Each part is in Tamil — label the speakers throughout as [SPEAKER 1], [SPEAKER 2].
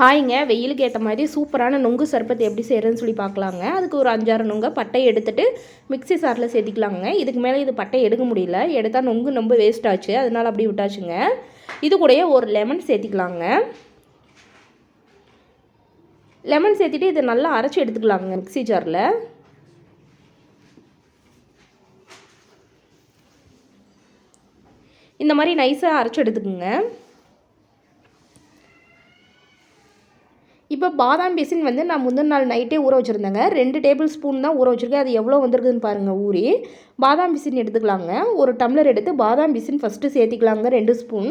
[SPEAKER 1] ஹாய்ங்க வெயிலுக்கு ஏற்ற மாதிரி சூப்பரான நொங்கு சர்பத் எப்படி செய்கிறதுன்னு சொல்லி பார்க்கலாங்க அதுக்கு ஒரு அஞ்சாறு நொங்கை பட்டை எடுத்துகிட்டு மிக்ஸி சாரில் சேர்த்திக்கலாங்க. இதுக்கு மேலே இது பட்டை எடுக்க முடியல. எடுத்தால் நொங்கு ரொம்ப வேஸ்ட் ஆச்சு. அதனால் அப்படி விட்டாச்சுங்க. இது கூடயே ஒரு லெமன் சேர்த்திக்கலாங்க. லெமன் சேர்த்திட்டு இதை நல்லா அரைச்சி எடுத்துக்கலாங்க மிக்ஸி ஜாரில். இந்த மாதிரி நைஸாக அரைச்சி எடுத்துக்கோங்க. இப்போ பாதாம் பிசின் வந்து நான் முந்தின நாள் நைட்டே ஊற வச்சுருந்தேங்க. ரெண்டு டேபிள் ஸ்பூன் தான் ஊற வச்சுருக்கேன். அது எவ்வளோ வந்திருக்குதுன்னு பாருங்கள் ஊறி. பாதாம் பிசின் எடுத்துக்கலாங்க. ஒரு டம்ளர் எடுத்து பாதாம் பிசின் ஃபஸ்ட்டு சேர்த்திக்கலாங்க ரெண்டு ஸ்பூன்.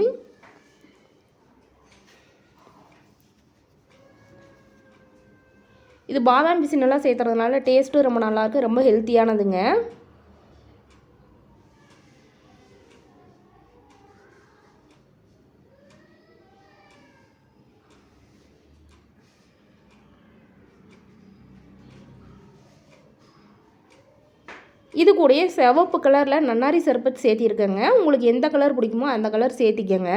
[SPEAKER 1] இது பாதாம் பிசின் எல்லாம் சேர்த்துறதுனால டேஸ்ட்டும் ரொம்ப நல்லாயிருக்கு ரொம்ப ஹெல்த்தியானதுங்க இது கூடயே சிவப்பு கலரில் நன்னாரி சர்பத் சேர்த்திருக்கேங்க. உங்களுக்கு எந்த கலர் பிடிக்குமோ அந்த கலர் சேர்த்திக்கங்க.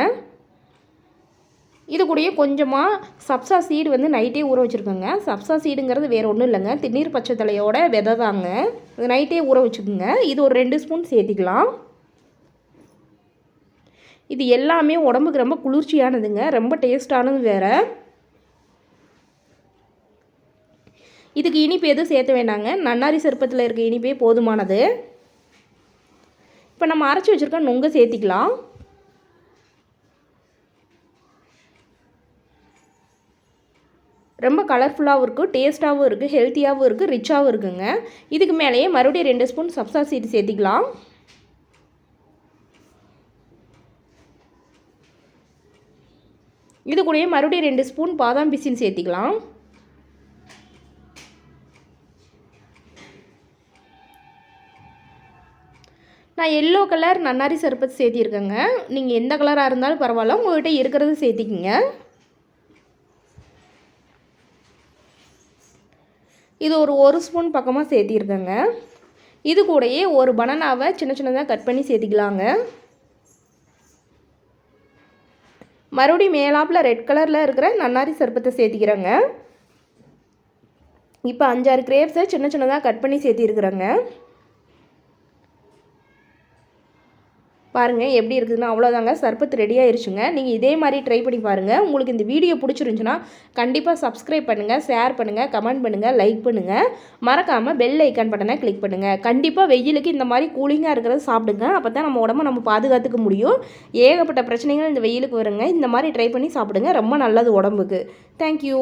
[SPEAKER 1] இது கூடயே கொஞ்சமாக சப்சா சீடு வந்து நைட்டே ஊற வச்சுருக்கோங்க. சப்சா சீடுங்கிறது வேறு ஒன்றும் இல்லைங்க. திண்ணீர் பச்சை தலையோட விதை தாங்க. இது நைட்டே ஊற வச்சுக்கோங்க. இது ஒரு ரெண்டு ஸ்பூன் சேர்த்திக்கலாம். இது எல்லாமே உடம்புக்கு ரொம்ப குளிர்ச்சியானதுங்க. ரொம்ப டேஸ்டானது வேறு. இதுக்கு இனிப்பு எதுவும் சேர்த்த வேண்டாங்க. நன்னாரி சிற்பத்தில் இருக்க இனிப்பே போதுமானது. இப்போ நம்ம அரைச்சி வச்சுருக்க நுங்கு சேர்த்திக்கலாம். ரொம்ப கலர்ஃபுல்லாகவும் இருக்குது டேஸ்ட்டாகவும் இருக்குது ஹெல்த்தியாகவும் இருக்குது ரிச்சாகவும் இருக்குங்க. இதுக்கு மேலேயே மறுபடியும் ரெண்டு ஸ்பூன் சப்சா சீட் சேர்த்திக்கலாம். இது கூடயே மறுபடியும் ரெண்டு ஸ்பூன் பாதாம் பிசின் சேர்த்திக்கலாம். நான் எல்லோ கலர் நன்னாரி சர்பத் சேர்த்திருக்கேங்க நீங்கள் எந்த கலராக இருந்தாலும் பரவாயில்ல. உங்கள்கிட்ட இருக்கிறது சேர்த்திக்கிங்க இது ஒரு ஒரு ஸ்பூன் பக்கமாக சேர்த்திருக்கேங்க இது கூடயே ஒரு பனானாவை சின்ன சின்னதாக கட் பண்ணி சேர்த்திக்கலாங்க மறுபடியும் மேலாப்பில் ரெட் கலரில் இருக்கிற நன்னாரி சர்பத்தை சேர்த்திக்கிறேங்க இப்போ அஞ்சாறு கிரேப்ஸை சின்ன சின்னதாக கட் பண்ணி சேர்த்திருக்கிறேங்க பாருங்கள் எப்படி இருக்குதுன்னா அவ்வளோதாங்க சர்பத் ரெடி ஆயிருச்சுங்க. நீங்கள் இதே மாதிரி ட்ரை பண்ணி பாருங்கள் உங்களுக்கு இந்த வீடியோ பிடிச்சிருந்துச்சுன்னா கண்டிப்பாக சப்ஸ்கிரைப் பண்ணுங்கள் ஷேர் பண்ணுங்கள் கமெண்ட் பண்ணுங்கள் லைக் பண்ணுங்கள் மறக்காமல் பெல் ஐக்கான் பட்டனை கிளிக் பண்ணுங்கள் கண்டிப்பாக வெயிலுக்கு இந்த மாதிரி கூலிங்காக இருக்கிறத சாப்பிடுங்க. அப்போ தான் நம்ம உடம்ப நம்ம பாதுகாத்துக்க முடியும். ஏகப்பட்ட பிரச்சனைகள் இந்த வெயிலுக்கு வருங்க. இந்த மாதிரி ட்ரை பண்ணி சாப்பிடுங்க. ரொம்ப நல்லது உடம்புக்கு. தேங்க்யூ